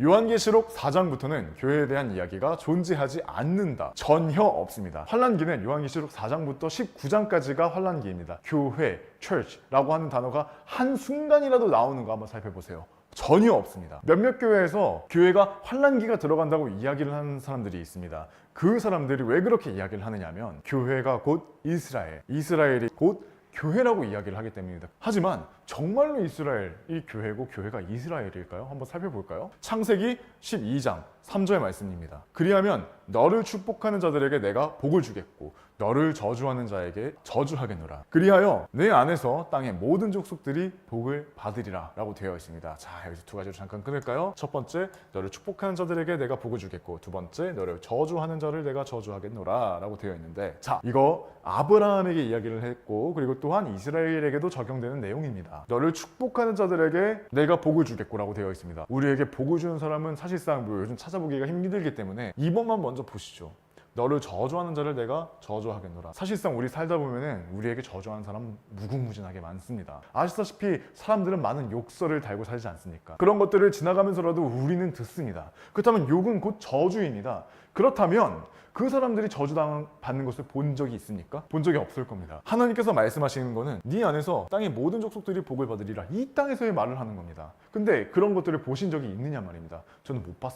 요한계시록 4장부터는 교회에 대한 이야기가 존재하지 않는다. 전혀 없습니다. 환란기는 요한계시록 4장부터 19장까지가 환란기입니다. 교회, church라고 하는 단어가 한 순간이라도 나오는 거 한번 살펴보세요. 전혀 없습니다. 몇몇 교회에서 교회가 환란기가 들어간다고 이야기를 하는 사람들이 있습니다. 그 사람들이 왜 그렇게 이야기를 하느냐면 교회가 곧 이스라엘, 이스라엘이 곧 교회라고 이야기를 하기 때문입니다. 하지만 정말로 이스라엘이 교회고 교회가 이스라엘일까요? 한번 살펴볼까요? 창세기 12장 3절 말씀입니다. 그리하면 너를 축복하는 자들에게 내가 복을 주겠고 너를 저주하는 자에게 저주하겠노라. 그리하여 내 안에서 땅의 모든 족속들이 복을 받으리라 라고 되어 있습니다. 자 여기서 두 가지로 잠깐 끊을까요? 첫 번째 너를 축복하는 자들에게 내가 복을 주겠고 두 번째 너를 저주하는 자를 내가 저주하겠노라 라고 되어 있는데 자 이거 아브라함에게 이야기를 했고 그리고 또한 이스라엘에게도 적용되는 내용입니다. 너를 축복하는 자들에게 내가 복을 주겠고라고 되어 있습니다. 우리에게 복을 주는 사람은 사실상 뭐 요즘 찾아보기가 힘들기 때문에 이번만 먼저 보시죠. 너를 저주하는 자를 내가 저주하겠노라. 사실상 우리 살다 보면은 우리에게 저주하는 사람 무궁무진하게 많습니다. 아시다시피 사람들은 많은 욕설을 달고 살지 않습니까? 그런 것들을 지나가면서라도 우리는 듣습니다. 그렇다면 욕은 곧 저주입니다. 그렇다면 그 사람들이 저주당 받는 것을 본 적이 있습니까? 본 적이 없을 겁니다. 하나님께서 말씀하시는 거는 네 안에서 땅의 모든 족속들이 복을 받으리라 이 땅에서의 말을 하는 겁니다. 근데 그런 것들을 보신 적이 있느냐 말입니다. 저는 못 봤습니다.